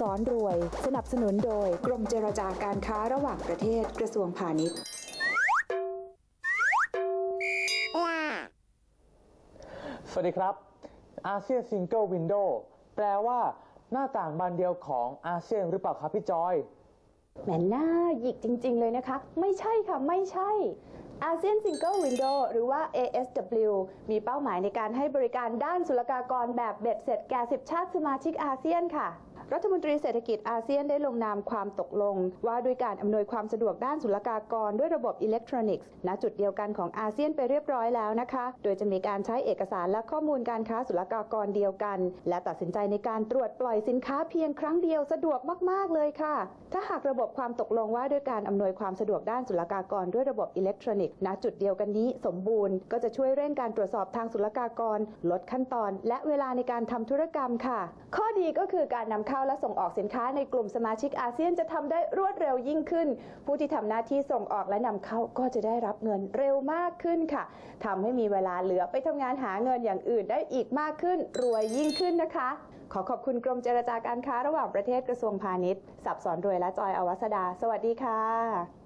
สอนรวย สนับสนุนโดย กรมเจรจาการค้าระหว่างประเทศกระทรวงพาณิชย์สวัสดีครับอาเซียนซิงเกิลวินโดว์แปลว่า หน้าต่างบานเดียวของอาเซียนหรือเปล่าครับพี่จอยแหมหน้าหยิกจริง ๆ เลยนะคะ ไม่ใช่ค่ะ ไม่ใช่อาเซียนซิงเกิลวินโดหรือว่า ASW มีเป้าหมายในการให้บริการด้านศุลกากรแบบเบ็ดเสร็จแก่ 10 ชาติสมาชิกอาเซียนค่ะ รัฐมนตรีเศรษฐกิจอาเซียนได้ลงนามความตกลง ว่าด้วยการอำนวยความสะดวกด้านศุลกากรด้วยระบบอิเล็กทรอนิกส์ณจุดเดียวกันของอาเซียนไปเรียบร้อยแล้วนะคะ โดยจะมีการใช้เอกสารและข้อมูลการค้าศุลกากรเดียวกัน และตัดสินใจในการตรวจปล่อยสินค้าเพียงครั้งเดียวสะดวกมาก ๆ เลยค่ะ ถ้าหากระบบความตกลงว่าด้วยการอำนวยความสะดวกด้านศุลกากรด้วยระบบอิเล็กทรอนิกส์ณจุดเดียวกันนี้สมบูรณ์ก็จะช่วยเร่งการตรวจสอบทางศุลกากร ลดขั้นตอน และเวลาในการทำธุรกรรมค่ะ ข้อดีก็คือการนำเข้าและส่งออกสินค้าในกลุ่มสมาชิกอาเซียนจะทำได้รวดเร็วยิ่งขึ้น ผู้ที่ทำหน้าที่ส่งออกและนำเข้าก็จะได้รับเงินเร็วมากขึ้นค่ะทำให้มีเวลาเหลือไปทำงานหาเงินอย่างอื่นได้อีกมากขึ้น รวยยิ่งขึ้นนะคะ ขอขอบคุณกรมเจรจาการค้าระหว่างประเทศกระทรวงพาณิชย์สับสอนรวยและจอยอวัสดา สวัสดีค่ะ